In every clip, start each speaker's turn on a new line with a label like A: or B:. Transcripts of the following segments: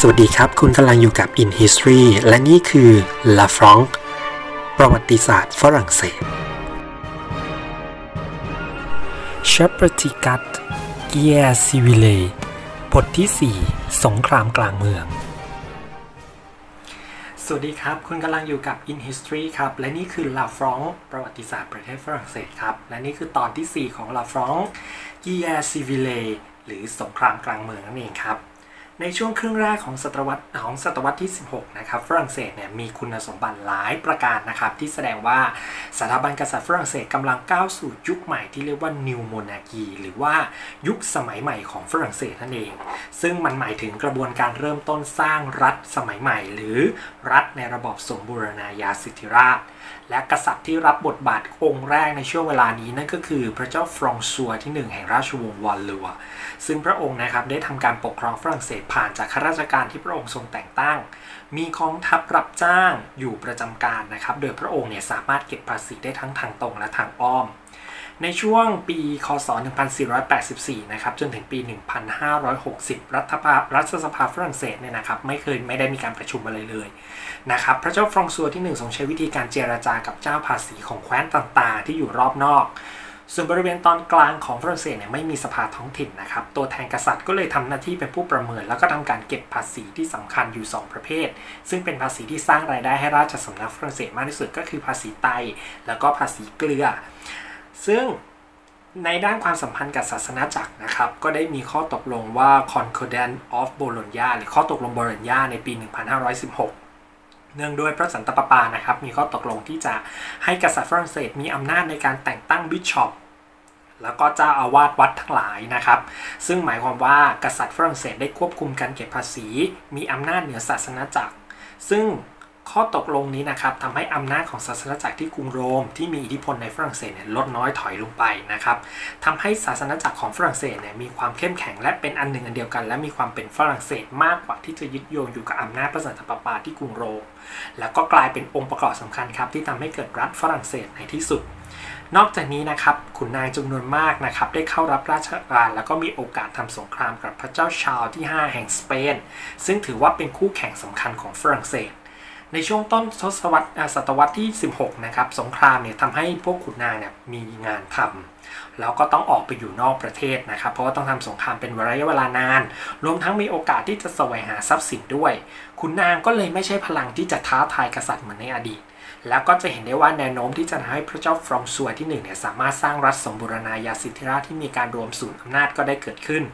A: สวัสดีครับ คุณกำลังอยู่กับ In History และนี่คือ La Franc ประวัติศาสตร์ฝรั่งเศส c h a p r t i c a t Guerre Civile บทที่ 4 สงครามกลางเมือง สวัสดีครับ คุณกำลังอยู่กับ In History ครับ และนี่คือ La Franc ประวัติศาสตร์ประเทศฝรั่งเศสครับ และนี่คือตอนที่ 4 ของ La Franc Guerre Civile หรือสงครามกลางเมืองนั่นเองครับ ในช่วงครึ่งแรกของศตวรรษของศตวรรษที่ 16 นะครับฝรั่งเศสเนี่ยมีคุณสมบัติหลายประการนะครับ ที่แสดงว่าสถาบันกษัตริย์ฝรั่งเศสกำลังก้าวสู่ยุคใหม่ที่เรียกว่า New Monarchy หรือว่ายุคสมัยใหม่ของฝรั่งเศสนั่นเอง ซึ่งมันหมายถึงกระบวนการเริ่มต้นสร้างรัฐสมัยใหม่ หรือรัฐในระบอบสมบูรณาญาสิทธิราช และกษัตริย์ที่รับบทบาทองค์แรกในช่วงเวลานี้นั่นก็คือพระเจ้าฟรองซัวที่ 1 แห่งราชวงศ์วอลลัว ซึ่งพระองค์นะครับได้ทำการปกครองฝรั่งเศสผ่านจากข้าราชการที่พระองค์ทรงแต่งตั้ง มีกองทัพรับจ้างอยู่ประจำการนะครับ โดยพระองค์เนี่ยสามารถเก็บภาษีได้ทั้งทางตรงและทางอ้อม ในช่วงปีคศ 1484 นะครับจนถึงปี 1560 รัฐภารัฐสภาฝรั่งเศสเนี่ยนะครับไม่เคยไม่ได้มีการประชุมอะไรเลยนะครับพระเจ้าฟรองซัวที่ 1 ทรงใช้วิธีการเจรจากับเจ้าภาษีของแคว้นต่างๆ ที่อยู่รอบนอก ส่วนบริเวณตอนกลางของฝรั่งเศสเนี่ยไม่มีสภาท้องถิ่นนะครับตัวแทนกษัตริย์ก็เลยทำหน้าที่เป็นผู้ประเมิน แล้วก็ทำการเก็บภาษีที่สำคัญอยู่ 2 ประเภท ซึ่งเป็นภาษีที่สร้างรายได้ให้ราชสำนักฝรั่งเศสมากที่สุดก็คือภาษีไต แล้วก็ภาษีเกลือ ซึ่งในด้านความสัมพันธ์กับศาสนาจักรนะครับ ก็ได้มีข้อตกลงว่า Concordat of Bologna หรือข้อตกลงโบโลญญาในปี 1516 เนื่องด้วยพระสันตะปาปานะครับ มีข้อตกลงที่จะให้กษัตริย์ฝรั่งเศสมีอำนาจในการแต่งตั้งบิชอปแล้วก็เจ้าอาวาสวัดทั้งหลายนะครับ ซึ่งหมายความว่ากษัตริย์ฝรั่งเศสได้ควบคุมการเก็บภาษี มีอำนาจเหนือศาสนาจักร ซึ่ง ข้อตกลงนี้นะครับทำให้อำนาจของศาสนาจักรที่กรุงโรม ที่มีอิทธิพลในฝรั่งเศสเนี่ยลดน้อยถอยลงไปนะครับทำให้ศาสนาจักรของฝรั่งเศสเนี่ยมีความเข้มแข็งและเป็นอันหนึ่งอันเดียวกัน และมีความเป็นฝรั่งเศสมากกว่าที่จะยึดโยงอยู่กับอำนาจพระสันตะปปาที่กรุงโรม แล้วก็กลายเป็นองค์ประกอบสำคัญครับที่ทำให้เกิดรัฐฝรั่งเศสในที่สุดนอกจากนี้นะครับขุนนางจำนวนมากนะครับได้เข้ารับราชการแล้วก็มีโอกาสทำสงครามกับพระเจ้าชาลที่ 5 แห่งสเปน ซึ่งถือว่าเป็นคู่แข่งสำคัญของฝรั่งเศส ในช่วงต้นทศวรรษศตวรรษที่ 16 นะครับ สงครามเนี่ยทำให้พวกขุนนางเนี่ยมีงานทำแล้วก็ต้องออกไปอยู่นอกประเทศนะครับ เพราะว่าต้องทำสงครามเป็นระยะเวลานาน รวมทั้งมีโอกาสที่จะแสวงหาทรัพย์สินด้วย ขุนนางก็เลยไม่ใช่พลังที่จะท้าทายกษัตริย์เหมือนในอดีต แล้วก็จะเห็นได้ว่าแนวโน้มที่จะทำให้พระเจ้าฟรองซัวที่1เนี่ยสามารถสร้างรัฐสมบูรณาญาสิทธิราชที่มีการรวมศูนย์อำนาจก็ได้เกิดขึ้น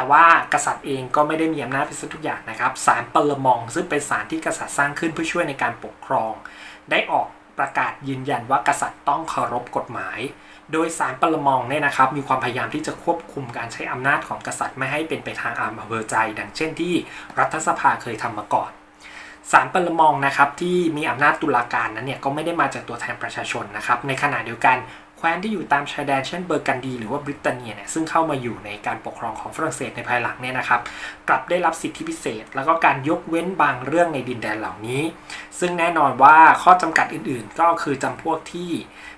A: แต่ว่ากษัตริย์เองก็ไม่ได้มีอำนาจไปซะทุกอย่างนะครับศาลปรมองซึ่งเป็นศาลที่กษัตริย์สร้างขึ้นเพื่อช่วยในการปกครอง ได้ออกประกาศยืนยันว่ากษัตริย์ต้องเคารพกฎหมาย โดยศาลปรมองเนี่ยนะครับ มีความพยายามที่จะควบคุมการใช้อำนาจของกษัตริย์ไม่ให้เป็นไปทางอำเภอใจ ดังเช่นที่รัฐสภาเคยทำมาก่อนศาลปรมองนะครับที่มีอำนาจตุลาการนั้นเนี่ยก็ไม่ได้มาจากตัวแทนประชาชนนะครับในขณะเดียวกัน แคว้นที่อยู่ตามชายแดนเช่นเบอร์กันดีหรือว่าบริตาเนียเนี่ยซึ่งเข้ามาอยู่ในการปกครองของฝรั่งเศสในภายหลังเนี่ยนะครับกลับได้รับสิทธิพิเศษ แล้วก็การยกเว้นบางเรื่องในดินแดนเหล่านี้ ซึ่งแน่นอนว่าข้อจำกัดอื่นๆ ก็คือจำพวกที่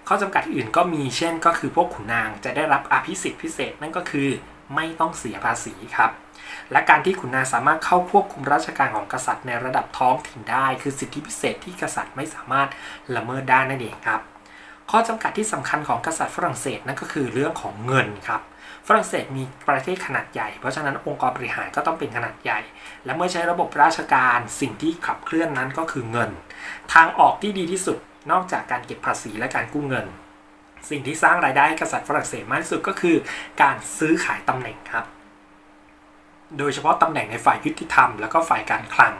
A: ข้อจำกัดอื่นก็มีเช่น ก็คือพวกขุนนางจะได้รับอภิสิทธิพิเศษนั่นก็คือไม่ต้องเสียภาษีครับ และการที่ขุนนางสามารถเข้าควบคุมราชการของกษัตริย์ในระดับท้องถิ่นได้ คือสิทธิพิเศษที่กษัตริย์ไม่สามารถละเมิดได้นั่นเองครับ ข้อจำกัดที่สำคัญของกษัตริย์ฝรั่งเศสนั่นก็คือเรื่องของเงินครับ ฝรั่งเศสมีประเทศขนาดใหญ่ เพราะฉะนั้นองค์กรบริหารก็ต้องเป็นขนาดใหญ่ และเมื่อใช้ระบบราชการสิ่งที่ขับเคลื่อนนั้นก็คือเงิน ทางออกที่ดีที่สุดนอกจากการเก็บภาษีและการกู้เงิน สิ่งที่สร้างรายได้ให้กษัตริย์ฝรั่งเศสมากที่สุดก็คือ การซื้อขายตำแหน่งครับ โดยเฉพาะตำแหน่งในฝ่ายยุติธรรมแล้วก็ฝ่ายการคลัง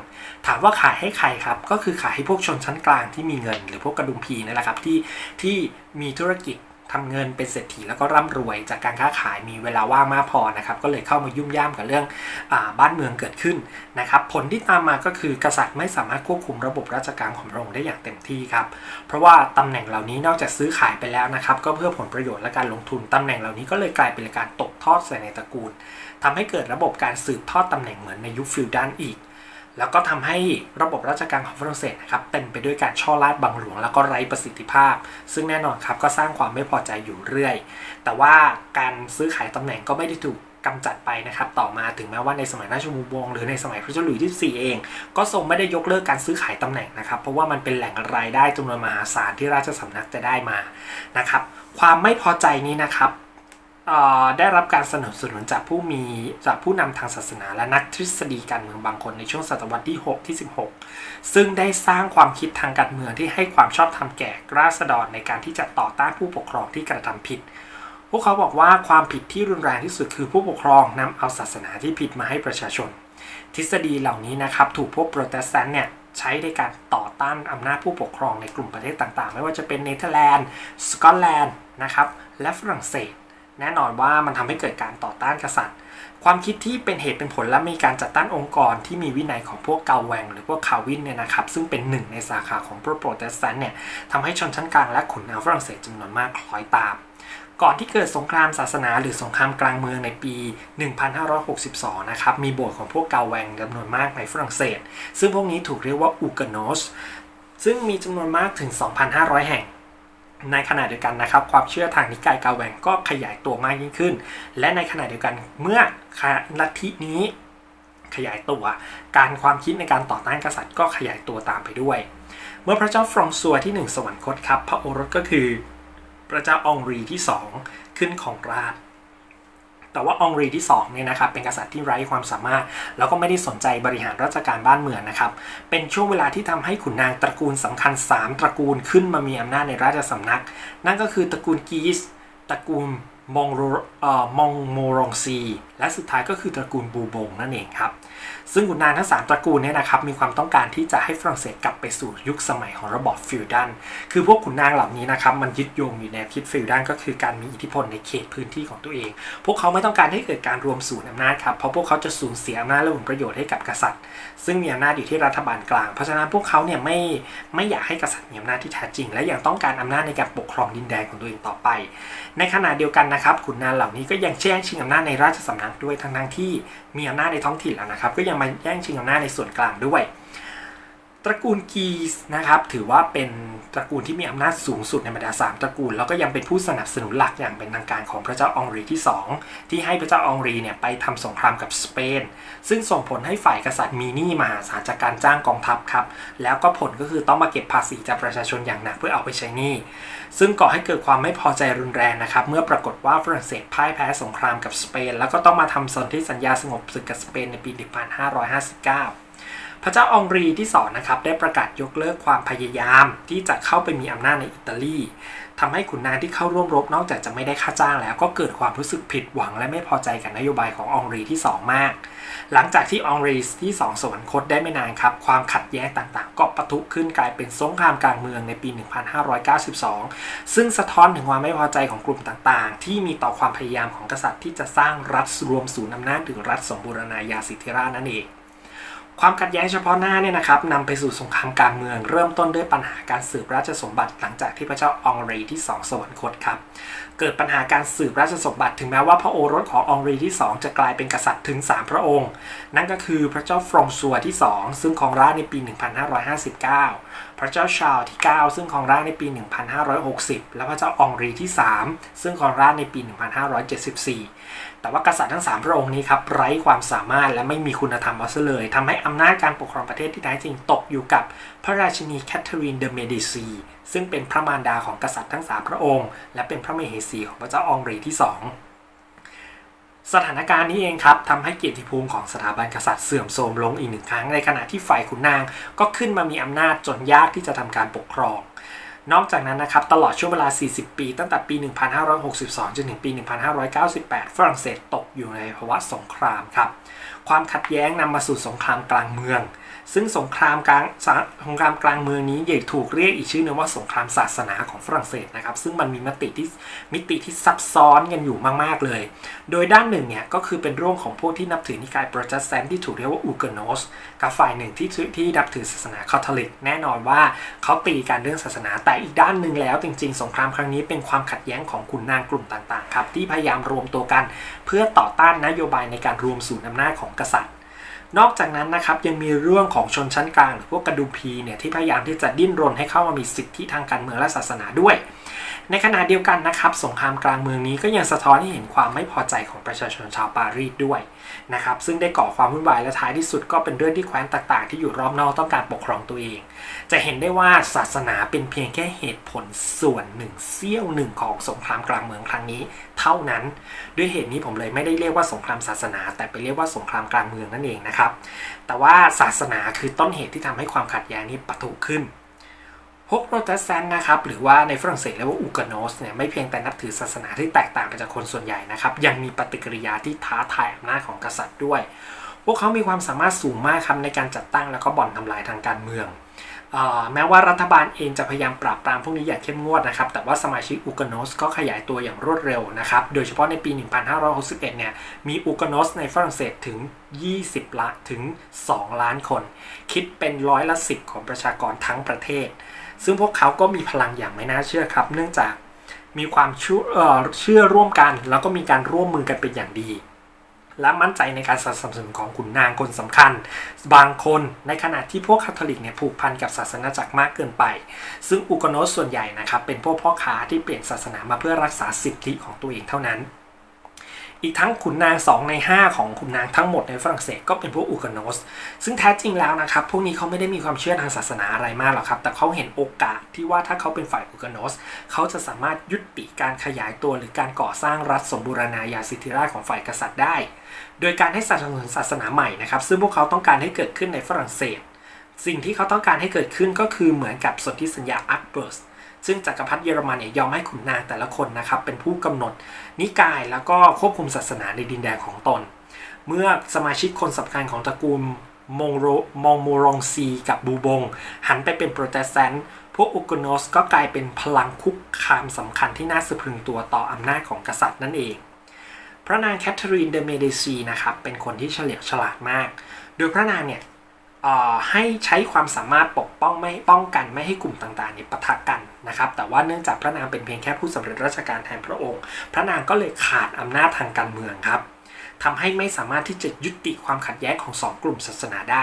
A: ถามว่าขายให้ใครครับ ก็คือขายให้พวกชนชั้นกลางที่มีเงิน หรือพวกกระดุมพีนั่นแหละครับที่ที่มีธุรกิจ ทำเงินเป็นเศรษฐีแล้วก็ร่ำรวยจากการค้าขายมีเวลาว่างมากพอนะครับก็เลยเข้ามายุ่มย่ามกับเรื่องอบ้านเมืองเกิดขึ้นนะครับผลที่ตามมาก็คือกษัตริย์ไม่สามารถควบคุมระบบราชการของพระองค์ได้อย่างเต็มที่ครับเพราะว่าตำแหน่งเหล่านี้นอกจากซื้อขายไปแล้วนะครับก็เพื่อผลประโยชน์และการลงทุนตำแหน่งเหล่านี้ก็เลยกลายเป็นการตกทอดใส่ในตระกูลทำให้เกิดระบบการสืบทอดตำแหน่งเหมือนในยุคฟิวดัลอีก แล้วก็ทำให้ระบบราชการของฝรั่งเศสนะครับเต็มไปด้วยการช่อราดบังหลวง แล้วก็ไร้ประสิทธิภาพ ซึ่งแน่นอนครับก็สร้างความไม่พอใจอยู่เรื่อย แต่ว่าการซื้อขายตำแหน่งก็ไม่ได้ถูกกำจัดไปนะครับต่อมาถึงแม้ว่าในสมัยราชวงศ์วงหรือในสมัยพระเจ้าหลุยส์ที่4เอง ก็ทรงไม่ได้ยกเลิกการซื้อขายตำแหน่งนะครับ เพราะว่ามันเป็นแหล่งรายได้จำนวนมหาศาลที่ราชสำนักจะได้มานะครับความไม่พอใจนี้นะครับ ได้รับการสนับสนุนจากผู้มีจากผู้นำทางศาสนาและนักทฤษฎีการเมืองบางคนในช่วงศตวรรษที่ 6 ที่ 16 ซึ่งได้สร้างความคิดทางการเมืองที่ให้ความชอบธรรมแก่ราษฎรในการที่จะต่อต้านผู้ปกครองที่กระทำผิด พวกเขาบอกว่าความผิดที่รุนแรงที่สุดคือผู้ปกครองนำเอาศาสนาที่ผิดมาให้ประชาชน ทฤษฎีเหล่านี้นะครับถูกพวกโปรเตสแตนต์เนี่ยใช้ในการต่อต้านอำนาจผู้ปกครองในกลุ่มประเทศต่างๆ ไม่ว่าจะเป็นเนเธอร์แลนด์สกอตแลนด์นะครับและฝรั่งเศส แน่นอนว่ามันทำให้เกิดการต่อต้านกษัตริย์ ความคิดที่เป็นเหตุเป็นผลและมีการจัดตั้งองค์กรที่มีวินัยของพวกเกาแวงหรือพวกคาวินเนี่ยนะครับ ซึ่งเป็นหนึ่งในสาขาของพวกโปรเตสแตนต์เนี่ยทำให้ชนชั้นกลางและขุนนางฝรั่งเศสจำนวนมากคล้อยตามก่อนที่เกิดสงครามศาสนาหรือสงครามกลางเมืองในปี 1562 นะครับ มีโบสถ์ของพวกเกาแวงจำนวนมากในฝรั่งเศส ซึ่งพวกนี้ถูกเรียกว่าอูกโนสซึ่งมีจำนวนมากถึง 2,500 แห่ง ในขณะเดียวกันนะครับความเชื่อทางนิกายเกาแวงก็ขยายตัวมากยิ่งขึ้น และในขณะเดียวกันเมื่อลัทธินี้ขยายตัว การความคิดในการต่อต้านกษัตริย์ก็ขยายตัวตามไปด้วย เมื่อพระเจ้าฟรองซัวที่หนึ่งสวรรคตครับ พระโอรสก็คือ พระเจ้าอองรีที่ 2 ขึ้นของราช แต่ว่าองรีที่2เนี่ยนะครับเป็นกษัตริย์ที่ไร้ความสามารถ แล้วก็ไม่ได้สนใจบริหารราชการบ้านเมืองนะครับ เป็นช่วงเวลาที่ทำให้ขุนนางตระกูลสำคัญ 3 ตระกูลขึ้นมามีอำนาจในราชสำนัก นั่นก็คือตระกูลกีสตระกูลมองโรเออมองโมรองซีและสุดท้ายก็คือตระกูลบูบงนั่นเองครับ ซึ่งขุนนางทั้ง3ตระกูลเนี่ยนะครับมีความต้องการที่จะให้ฝรั่งเศสกลับไปสู่ยุคสมัยของระบอบฟิวดัลคือพวกขุนนางเหล่านี้นะครับมันยึดโยงอยู่ในคิดฟิวดัลก็คือการมีอิทธิพลในเขตพื้นที่ของตัวเอง พวกเขาไม่ต้องการให้เกิดการรวมศูนย์อำนาจครับ เพราะพวกเขาจะสูญเสียอำนาจและผลประโยชน์ให้กับกษัตริย์ ซึ่งมีอำนาจอยู่ที่รัฐบาลกลาง เพราะฉะนั้นพวกเขาเนี่ยไม่ไม่อยากให้กษัตริย์มีอำนาจที่แท้จริง และยังต้องการอำนาจในการปกครองดินแดนของตัวเองต่อไป ในขณะเดียวกันนะครับขุนนางเหล่านี้ก็ยังแย่งชิงอำนาจในราชสำนักด้วยทั้งทั้งๆที่มีอำนาจในท้องถิ่นแล้วนะครับ ก็ยังมาแย่งชิงอำนาจในส่วนกลางด้วย ตระกูลกีสนะครับถือว่าเป็นตระกูลที่มีอำนาจสูงสุดในบรรดาสามตระกูล แล้วก็ยังเป็นผู้สนับสนุนหลักอย่างเป็นทางการของพระเจ้าองรีที่ 2 ที่ให้พระเจ้าองรีเนี่ยไปทำสงครามกับสเปน ซึ่งส่งผลให้ฝ่ายกษัตริย์มีหนี้มหาศาลจากการจ้างกองทัพครับ แล้วก็ผลก็คือต้องมาเก็บภาษีจากประชาชนอย่างหนักเพื่อเอาไปใช้หนี้ ซึ่งก่อให้เกิดความไม่พอใจรุนแรงนะครับเมื่อปรากฏว่าฝรั่งเศสพ่ายแพ้สงครามกับสเปน แล้วก็ต้องมาทำสนธิสัญญาสงบศึกกับสเปนในปี 1559 พระเจ้าองรีที่สองนะครับได้ประกาศยกเลิกความพยายามที่จะเข้าไปมีอำนาจในอิตาลีทำให้ขุนนางที่เข้าร่วมรบนอกจากจะไม่ได้ค่าจ้างแล้ว ก็เกิดความรู้สึกผิดหวังและไม่พอใจกับนโยบายขององรีที่ 2 มาก หลังจากที่อองรีที่2สวรรคตได้ไม่นานครับ ความขัดแย้งต่างๆ ก็ปะทุขึ้นกลายเป็นสงครามกลางเมืองในปี 1592 ซึ่งสะท้อนถึงความไม่พอใจของกลุ่มต่างๆ ที่มีต่อความพยายามของกษัตริย์ที่จะสร้างรัฐรวมศูนย์อำนาจหรือรัฐสมบูรณาญาสิทธิราชนั่นเอง ความขัดแย้งเฉพาะหน้าเนี่ยนะครับนำไปสู่สงครามการเมือง เริ่มต้นด้วยปัญหาการสืบราชสมบัติหลังจากที่พระเจ้าอองรีที่ 2 สวรรคตครับ เกิดปัญหาการสืบราชสมบัติถึงแม้ว่าพระโอรสขององรีที่ 2 จะกลายเป็นกษัตริย์ถึง 3 พระองค์ นั่นก็คือพระเจ้าฟรองซัวที่ 2 ซึ่งครองราชในปี 1559 พระเจ้าชาร์ลที่ 9 ซึ่งครองราชในปี 1560 และพระเจ้าองรีที่ 3 ซึ่งครองราชในปี 1574 แต่ว่ากษัตริย์ทั้ง 3 พระองค์นี้ครับไร้ความสามารถและไม่มีคุณธรรมเอาซะเลยทำให้อำนาจการปกครองประเทศที่แท้จริงตกอยู่กับ พระราชินีแคทเธอรีนเดอะเมดิซี ซึ่งเป็นพระมารดาของกษัตริย์ทั้ง 3 พระองค์ และเป็นพระมเหสีของพระเจ้าอองรีที่ 2 สถานการณ์นี้เองครับทำให้เกียรติภูมิของสถาบันกษัตริย์เสื่อมโทรมลงอีกหนึ่งครั้ง ในขณะที่ฝ่ายขุนนางก็ขึ้นมามีอำนาจจนยากที่จะทำการปกครองนอกจากนั้นนะครับตลอดช่วงเวลา 40 ปี ตั้งแต่ปี 1562 จนถึงปี 1598 ฝรั่งเศสตกอยู่ในภาวะสงครามครับความขัดแย้งนำมาสู่สงครามกลางเมือง ซึ่งสงครามกลางสงครามกลางเมืองนี้ยังถูกเรียกอีกชื่อหนึงว่าสงครามศาสนาของฝรั่งเศสนะครับ ซึ่งมันมีมติที่มิติที่ซับซ้อนกันอยู่มาก ๆ เลย โดยด้านหนึ่งเนี่ยก็คือเป็นร่วมของพวกที่นับถือนิกายโปรเตสแตนต์ที่ถูกเรียกว่าอูเกโนสกับฝ่ายหนึ่งที่ที่นับถือศาสนาคาทอลิก แน่นอนว่าเขาตีกันเรื่องศาสนา แต่อีกด้านหนึ่งแล้ว จริง ๆ สงครามครั้งนี้เป็นความขัดแย้งของขุนนางกลุ่มต่าง ๆ ครับ ที่พยายามรวมตัวกัน เพื่อต่อต้านนโยบายในการรวมศูนย์อำนาจของกษัตริย์ นอกจากนั้นนะครับยังมีเรื่องของชนชั้นกลางหรือพวกกระดุมพีเนี่ยที่พยายามที่จะดิ้นรนให้เข้ามามีสิทธิทางการเมืองและศาสนาด้วย ในขณะเดียวกันนะครับสงครามกลางเมืองนี้ก็ยังสะท้อนให้เห็นความไม่พอใจของประชาชนชาวปารีสด้วย นะครับซึ่งได้ก่อความวุ่นวายและท้ายที่สุดก็เป็นเรื่องที่แคว้นต่างๆ ที่อยู่รอบนอกต้องการปกครองตัวเอง จะเห็นได้ว่าศาสนาเป็นเพียงแค่เหตุผลส่วนหนึ่งเสี้ยวหนึ่งของสงครามกลางเมืองครั้งนี้ เท่านั้น ด้วยเหตุนี้ผมเลยไม่ได้เรียกว่าสงครามศาสนา แต่ไปเรียกว่าสงครามกลางเมืองนั่นเองนะครับแต่ว่าศาสนาคือต้นเหตุที่ทำให้ความขัดแย้งนี้ปะทุขึ้น พวกโปรเตสแตนต์นะครับหรือว่าในฝรั่งเศสเรียกว่าอูกาโนสเนี่ยไม่เพียงแต่นับถือศาสนาที่แตกต่างไปจากคนส่วนใหญ่นะครับยังมีปฏิกิริยาที่ท้าทายอำนาจของกษัตริย์ด้วย พวกเขามีความสามารถสูงมากครับในการจัดตั้งแล้วก็บ่อนทำลายทางการเมืองออแม้ว่ารัฐบาลเองจะพยายามปราบปรามพวกนี้อย่างเข้มงวดนะครับ แต่ว่าสมาชิกอูกาโนสก็ขยายตัวอย่างรวดเร็วนะครับ โดยเฉพาะในปี 1561 เนี่ยมีอูกาโนสในฝรั่งเศสถึง 20ละถึง 2 ล้านคน คิดเป็นร้อยละ 10 ของประชากรทั้งประเทศ ซึ่งพวกเขาก็มีพลังอย่างไม่น่าเชื่อครับ เนื่องจากมีความเชื่อเเชื่อร่วมกัน แล้วก็มีการร่วมมือกันเป็นอย่างดี และมั่นใจในการสนับสนุนของขุนนางคนสำคัญ บางคนในขณะที่พวกคาทอลิกเนี่ยผูกพันกับศาสนาจักรมากเกินไป ซึ่งอุกโนสส่วนใหญ่นะครับเป็นพวกพ่อค้าที่เปลี่ยนศาสนามาเพื่อรักษาสิทธิของตัวเองเท่านั้น อีกทั้งขุนนาง 2 ใน 5 ของขุนนางทั้งหมดในฝรั่งเศสก็เป็นพวกอูกาโนสซึ่งแท้จริงแล้วนะครับพวกนี้เขาไม่ได้มีความเชื่อทางศาสนาอะไรมากหรอกครับ แต่เขาเห็นโอกาสที่ว่าถ้าเขาเป็นฝ่ายอูกาโนสเขาจะสามารถยุติการขยายตัวหรือการก่อสร้างรัฐสมบูรณาญาสิทธิราชของฝ่ายกษัตริย์ได้ โดยการให้สนับสนุนศาสนาใหม่นะครับซึ่งพวกเขาต้องการให้เกิดขึ้นในฝรั่งเศส สิ่งที่เขาต้องการให้เกิดขึ้นก็คือเหมือนกับสนธิสัญญาอักเบิร์ส ซึ่งจักรพรรดิเยอรมันเนี่ยยอมให้ขุนนางแต่ละคนนะครับเป็นผู้กำหนด นิกายแล้วก็ควบคุมศาสนาในดินแดนของตน เมื่อสมาชิกคนสำคัญของตระกูลมงโรมองโมรองซีกับบูบง หันไปเป็นโปรเตสแตนต์พวกอุกโนสก็กลายเป็นพลังคุกคามสำคัญที่น่าสะพรึงตัวต่ออำนาจของกษัตริย์นั่นเอง พระนางแคทเธอรีนเดเมเดซีนะครับเป็นคนที่เฉลียวฉลาดมาก โดยพระนางเนี่ย ให้ใช้ความสามารถปกป้องไม่ป้องกันไม่ให้กลุ่มต่างๆเนี่ยปะทะกันนะครับ แต่ว่าเนื่องจากพระนางเป็นเพียงแค่ผู้สำเร็จราชการแทนพระองค์ พระนางก็เลยขาดอำนาจทางการเมืองครับทำให้ไม่สามารถที่จะยุติความขัดแย้งของสองกลุ่มศาสนาได้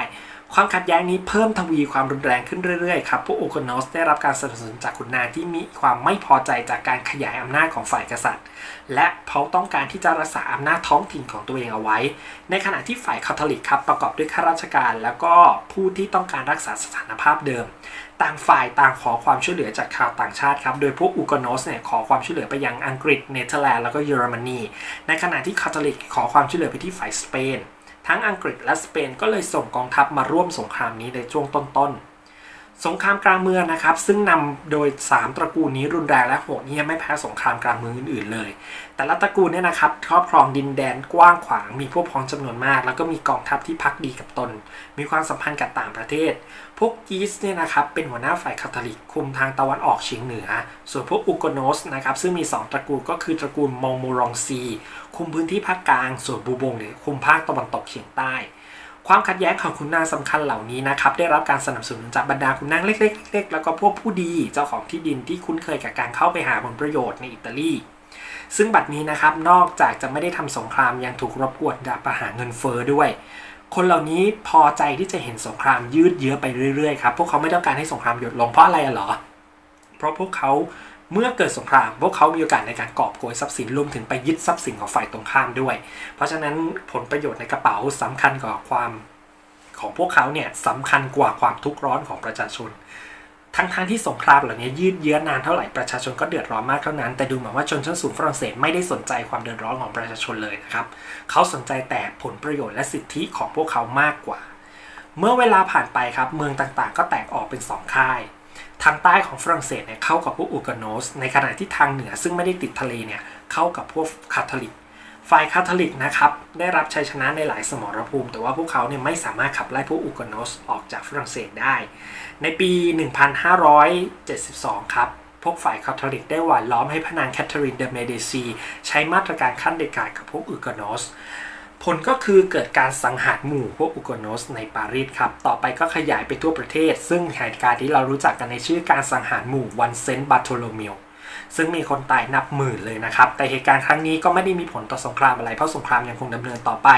A: ความขัดแย้งนี้เพิ่มทวีความรุนแรงขึ้นเรื่อยๆครับ พวกโอโคโนสได้รับการสนับสนุนจากขุนนางที่มีความไม่พอใจจากการขยายอำนาจของฝ่ายกษัตริย์ และเขาต้องการที่จะรักษาอำนาจท้องถิ่นของตัวเองเอาไว้ ในขณะที่ฝ่ายคาทอลิกครับประกอบด้วยข้าราชการ แล้วก็ผู้ที่ต้องการรักษาสถานภาพเดิม ต่างฝ่ายต่างขอความช่วยเหลือจากชาวต่างชาติครับ โดยพวกอูกโนสเนี่ยขอความช่วยเหลือไปยังอังกฤษ เนเธอร์แลนด์ แล้วก็เยอรมนี ในขณะที่คาทอลิกขอความช่วยเหลือไปที่ฝ่ายสเปน ทั้งอังกฤษและสเปนก็เลยส่งกองทัพมาร่วมสงครามนี้ในช่วงต้นๆ สงครามกลางเมืองนะครับ ซึ่งนำโดย 3 ตระกูลนี้รุนแรงและโหดเหี้ยมไม่แพ้สงครามกลางเมืองอื่นๆเลย แต่ละตระกูลเนี่ยนะครับครอบครองดินแดนกว้างขวาง มีพวกพ้องจำนวนมาก แล้วก็มีกองทัพที่พักดีกับตน มีความสัมพันธ์กับต่างประเทศ พวกกีสเนี่ยนะครับเป็นหัวหน้าฝ่ายคาทอลิกคุมทางตะวันออกเฉียงเหนือ ส่วนพวกอุกโนสนะครับซึ่งมี 2 ตระกูลก็คือตระกูลมองโมรองซี คุมพื้นที่ภาคกลาง ส่วนบูบงเนี่ยคุมภาคตะวันตกเฉียงใต้ ความขัดแย้งของขุนนางสำคัญเหล่านี้นะครับได้รับการสนับสนุนจากบรรดาขุนนางเล็กๆเล็กๆแล้วก็พวกผู้ดีเจ้าของที่ดินที่คุ้นเคยกับการเข้าไปหาผลประโยชน์ในอิตาลีซึ่งบัดนี้นะครับนอกจากจะไม่ได้ทำสงครามยังถูกรบกวนจากปัญหาเงินเฟ้อด้วย คนเหล่านี้พอใจที่จะเห็นสงครามยืดเยื้อไปเรื่อยๆครับพวกเขาไม่ต้องการให้สงครามหยุดลงเพราะอะไรเหรอ เพราะพวกเขา เมื่อเกิดสงครามพวกเขามีโอกาสในการกอบโกยทรัพย์สินรวมถึงไปยึดทรัพย์สินของฝ่ายตรงข้ามด้วย เพราะฉะนั้นผลประโยชน์ในกระเป๋าสำคัญกว่าความของพวกเขาเนี่ยสำคัญกว่าความทุกข์ร้อนของประชาชน ทั้งทางๆที่สงครามเหล่านี้ยืดเยื้อนานเท่าไหร่ประชาชนก็เดือดร้อนมากเท่านั้น แต่ดูเหมือนว่าชนชั้นสูงฝรั่งเศสไม่ได้สนใจความเดือดร้อนของประชาชนเลยนะครับ เขาสนใจแต่ผลประโยชน์และสิทธิของพวกเขามากกว่า เมื่อเวลาผ่านไปครับเมืองต่างๆ ก็แตกออกเป็นสองค่าย ทางใต้ของฝรั่งเศสเนี่ยเข้ากับพวกอูกาโนสในขณะที่ทางเหนือซึ่งไม่ได้ติดทะเลเนี่ยเข้ากับพวกคาทอลิกฝ่ายคาทอลิกนะครับได้รับชัยชนะในหลายสมรภูมิ แต่ว่าพวกเขาเนี่ยไม่สามารถขับไล่พวกอูกาโนสออกจากฝรั่งเศสได้ ในปี 1572 ครับพวกฝ่ายคาทอลิกได้หว่านล้อมให้พระนางแคทเธอรีนเดเมเดซีใช้มาตรการขั้นเด็ดขาดกับพวกอูกาโนส ผลก็คือเกิดการสังหารหมู่พวกอุกโนสในปารีสครับ ต่อไปก็ขยายไปทั่วประเทศ ซึ่งเหตุการณ์ที่เรารู้จักกันในชื่อการสังหารหมู่วันเซนต์บาโทโลเมลซึ่งมีคนตายนับหมื่นเลยนะครับ แต่เหตุการณ์ครั้งนี้ก็ไม่ได้มีผลต่อสงครามอะไร เพราะสงครามยังคงดำเนินต่อไป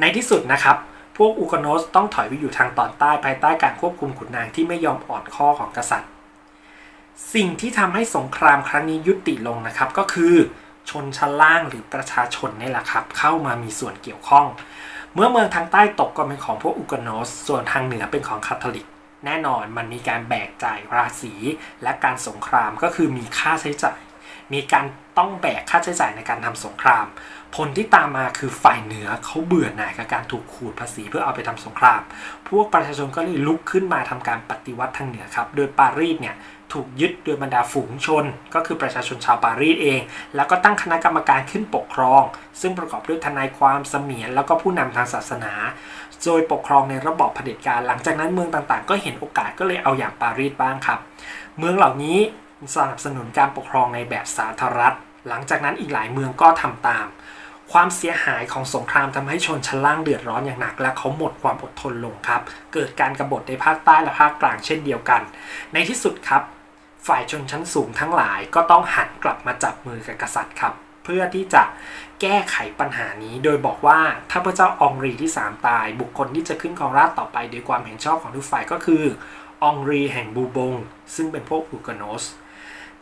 A: ในที่สุดนะครับ พวกอุกโนสต้องถอยไปอยู่ทางตอนใต้ภายใต้การควบคุมขุนนางที่ไม่ยอมอ่อนข้อของกษัตริย์ สิ่งที่ทำให้สงครามครั้งนี้ยุติลงนะครับก็คือ ชนชั้นล่างหรือประชาชนนี่แหละครับ เข้ามามีส่วนเกี่ยวข้อง เมื่อเมืองทางใต้ตกก็เป็นของพวกอุกโนสส่วนทางเหนือเป็นของคาทอลิก แน่นอนมันมีการแบกจ่ายราศีและการสงครามก็คือมีค่าใช้จ่าย มีการต้องแบกค่าใช้จ่ายในการทำสงคราม ผลที่ตามมาคือฝ่ายเหนือเขาเบื่อหน่ายกับการถูกขูดภาษีเพื่อเอาไปทำสงคราม พวกประชาชนก็เลยลุกขึ้นมาทำการปฏิวัติทางเหนือครับ โดยปารีสเนี่ยถูกยึดโดยบรรดาฝูงชน ก็คือประชาชนชาวปารีสเอง แล้วก็ตั้งคณะกรรมการขึ้นปกครอง ซึ่งประกอบด้วยทนายความเสมียน แล้วก็ผู้นำทางศาสนา โดยปกครองในระบอบเผด็จการ หลังจากนั้นเมืองต่างๆ ก็เห็นโอกาสก็เลยเอาอย่างปารีสบ้างครับ เมืองเหล่านี้สนับสนุนการปกครองในแบบสาธารณรัฐ หลังจากนั้นอีกหลายเมืองก็ทำตาม ความเสียหายของสงครามทำให้ชนชั้นล่างเดือดร้อนอย่างหนัก และเขาหมดความอดทนลงครับ เกิดการกรบฏในภาคใต้และภาคกลางเช่นเดียวกัน ในที่สุดครับ ฝ่ายชนชั้นสูงทั้งหลายก็ต้องหันกลับมาจับมือกับกษัตริย์ครับ เพื่อที่จะแก้ไขปัญหานี้โดยบอกว่าถ้าพระเจ้าองรีที่ 3 ตาย บุคคลที่จะขึ้นครองราชต่อไปโดยความเห็นชอบของทุกฝ่ายก็คือองรีแห่งบูบง ซึ่งเป็นพวกอุกโนส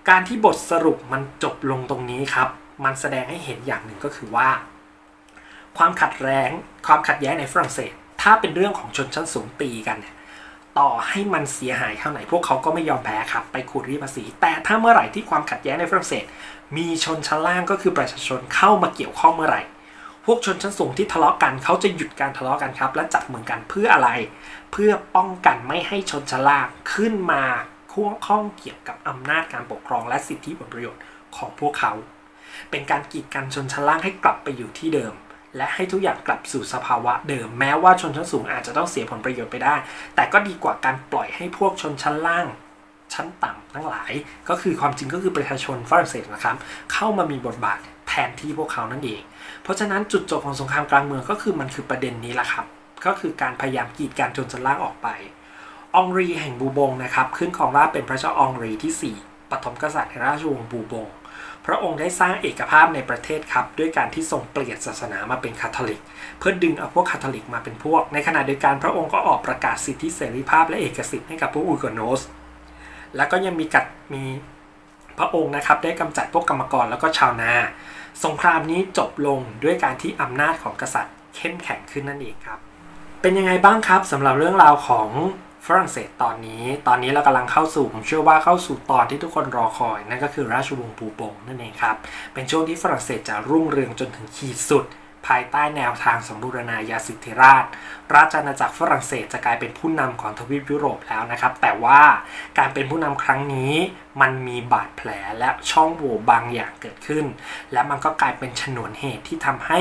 A: การที่บทสรุปมันจบลงตรงนี้ครับ มันแสดงให้เห็นอย่างหนึ่งก็คือว่า ความขัดแย้งความขัดแย้งในฝรั่งเศส ถ้าเป็นเรื่องของชนชั้นสูงตีกันเนี่ยต่อให้มันเสียหายเท่าไหร่พวกเขาก็ไม่ยอมแพ้ครับ ไปขูดรีดภาษี แต่ถ้าเมื่อไหร่ที่ความขัดแย้งในฝรั่งเศส มีชนชั้นล่างก็คือประชาชนเข้ามาเกี่ยวข้องเมื่อไหร่ พวกชนชั้นสูงที่ทะเลาะกันเขาจะหยุดการทะเลาะกันครับ และจับมือกันเพื่ออะไร เพื่อป้องกันไม่ให้ชนชั้นล่างขึ้นมาข้วข้องเกี่ยวกับอำนาจการปกครองและสิทธิผลประโยชน์ของพวกเขา เป็นการกีดกันชนชั้นล่างให้กลับไปอยู่ที่เดิม และให้ทุกอย่างกลับสู่สภาวะเดิม แม้ว่าชนชั้นสูงอาจจะต้องเสียผลประโยชน์ไปได้ แต่ก็ดีกว่าการปล่อยให้พวกชนชั้นล่าง ชั้นต่ำทั้งหลาย ก็คือความจริงก็คือประชาชนฝรั่งเศสนะครับ เข้ามามีบทบาทแทนที่พวกเขานั่นเอง เพราะฉะนั้นจุดจบของสงครามกลางเมืองก็คือมันคือประเด็นนี้แหละครับ ก็คือการพยายามกีดกันชนชั้นล่างออกไปองรีแห่งบูบงนะครับ ขึ้นของราชเป็นพระเจ้าองรีที่ 4ปฐมกษัตริย์แห่งราชวงศ์บูบง พระองค์ได้สร้างเอกภาพในประเทศครับ ด้วยการที่ทรงเปลี่ยนศาสนามาเป็นคาทอลิก เพื่อดึงเอาพวกคาทอลิกมาเป็นพวก ในขณะเดียวกันพระองค์ก็ออกประกาศสิทธิเสรีภาพและเอกสิทธิ์ให้กับพวกอุกโนส แล้วก็ยังมีกัดมีพระองค์นะครับได้กำจัดพวกกรรมกรแล้วก็ชาวนา สงครามนี้จบลงด้วยการที่อำนาจของกษัตริย์เข้มแข็งขึ้นนั่นเองครับ เป็นยังไงบ้างครับสำหรับเรื่องราวของ ฝรั่งเศสตอนนี้ ตอนนี้เรากำลังเข้าสู่ ผมเชื่อว่าเข้าสู่ตอนที่ทุกคนรอคอย นั่นก็คือราชวงศ์ปูปงนั่นเองครับ เป็นช่วงที่ฝรั่งเศสจะรุ่งเรืองจนถึงขีดสุด ภายใต้แนวทางสมบูรณาญาสิทธิราช ราชอาณาจักรฝรั่งเศสจะกลายเป็นผู้นำของทวีปยุโรปแล้วนะครับ แต่ว่าการเป็นผู้นำครั้งนี้มันมีบาดแผลและช่องโหว่บางอย่างเกิดขึ้น และมันก็กลายเป็นฉนวนเหตุที่ทำให้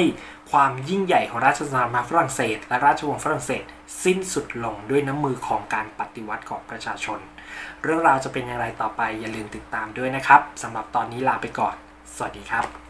A: ความยิ่งใหญ่ของราชสำนักฝรั่งเศส และราชวงศ์ฝรั่งเศส สิ้นสุดลงด้วยน้ำมือของการปฏิวัติของประชาชน เรื่องราวจะเป็นอย่างไรต่อไปอย่าลืมติดตามด้วยนะครับสำหรับตอนนี้ลาไปก่อน สวัสดีครับ